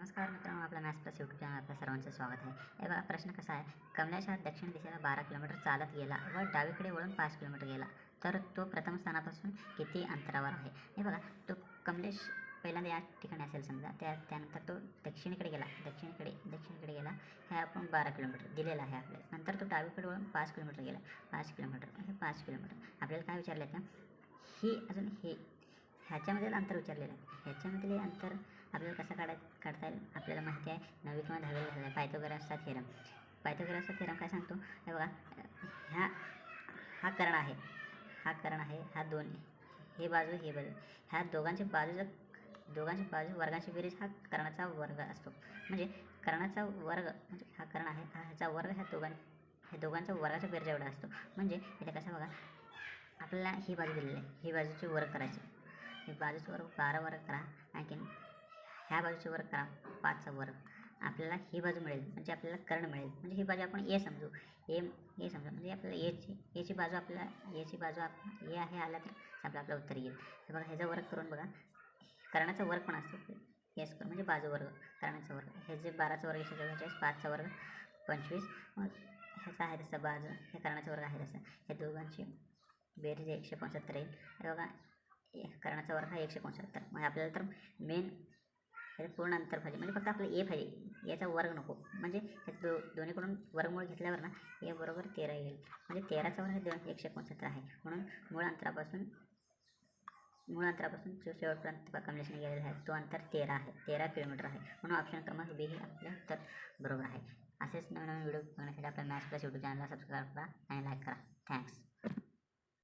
नमस्कार मित्रांनो आपल्या मॅथ्स प्लस यूट्यूब चॅनल आपल्या सर्वांचं स्वागत आहे. हे बघा प्रश्न कसा आहे? कमलेश हा दक्षिण दिशेला बारा किलोमीटर चालत गेला व डावीकडे वळून पाच किलोमीटर गेला. तर तो प्रथम स्थानापासून किती अंतरावर आहे? हे बघा तो कमलेश पहिल्यांदा या ठिकाणी असेल समजा त्या त्यानंतर तो दक्षिणेकडे गेला. दक्षिणेकडे दक्षिणेकडे गेला. हे आपण बारा किलोमीटर दिलेलं आहे आपल्याला. नंतर तो डावीकडे वळून पाच किलोमीटर गेला. पाच किलोमीटर. हे पाच किलोमीटर. आपल्याला काय विचारलं आहे का ही अजून हे ह्याच्यामधील अंतर विचारलेलं आहे. ह्याच्यामधले अंतर आपल्याला कसं काढाय काढता येईल आपल्याला माहिती आहे. नववी किंवा दहावी झालं आहे. थेरम पायथोगोरसचा थेरम काय सांगतो? हे बघा ह्या हा कर्ण आहे. हा कर्ण आहे हा दोन हे बाजू हे बाजू. ह्या दोघांची बाजूचा दोघांची बाजू वर्गांची बेरीज हा कर्णाचा वर्ग असतो. म्हणजे कर्णाचा वर्ग म्हणजे हा कर्ण आहे हा ह्याचा वर्ग ह्या दोघां ह्या दोघांचा वर्गाच्या बेरीज एवढा असतो. म्हणजे इथे कसं बघा आपल्याला ही बाजू दिलेली आहे. ही बाजूची वर्ग करायची. ही बाजूचा वर्ग बारा वर्ग करा. आणखीन ह्या बाजूचे वर्ग करा पाचचा वर्ग आपल्याला ही बाजू मिळेल म्हणजे आपल्याला कर्ण मिळेल. म्हणजे ही बाजू आपण ए समजू. ए ए समजू म्हणजे आपल्याला एची एची बाजू आपल्याला एची बाजू आप ए आहे आला तर आपलं आपलं उत्तर येईल. हे बघा ह्याचा वर्ग करून बघा. कर्णाचा वर्ग पण असतो. एस करून म्हणजे बाजू वर्ग कर्णाचा वर्ग. हे जे बाराचा वर्ग एकशे चव्वेचाळीस पाचचा वर्ग पंचवीस. मग ह्याचा आहे तसं बाजू हे कर्णाचा वर्ग आहे तसं. हे दोघांची बेरीज एकशे पंच्याहत्तर येईल. हे बघा कर्णाचा वर्ग हा एकशे पंच्याहत्तर. मग आपल्याला तर मेन हे पूर्ण अंतर पाहिजे म्हणजे फक्त आपलं ए पाहिजे याचा वर्ग नको. म्हणजे ह्या दो दोन्हीकडून वर्गमूळ घेतल्यावर ना ए बरोबर तेरा येईल. म्हणजे तेराचा वर्ग हे दोन एकशे एकोणसत्तर आहे. म्हणून मूळ अंतरापासून मूळ अंतरापासून जो शेवटपर्यंत कमलेशने गेलेला आहे तो अंतर तेरा आहे. तेरा किलोमीटर आहे. म्हणून ऑप्शन क्रमांक बी हे आपल्या उत्तर बरोबर आहे. असेच नवीन नवीन व्हिडिओ बघण्यासाठी आपल्या मॅथ्स प्लस यूट्यूब चॅनलला सबस्क्राईब करा आणि लाईक करा. थँक्स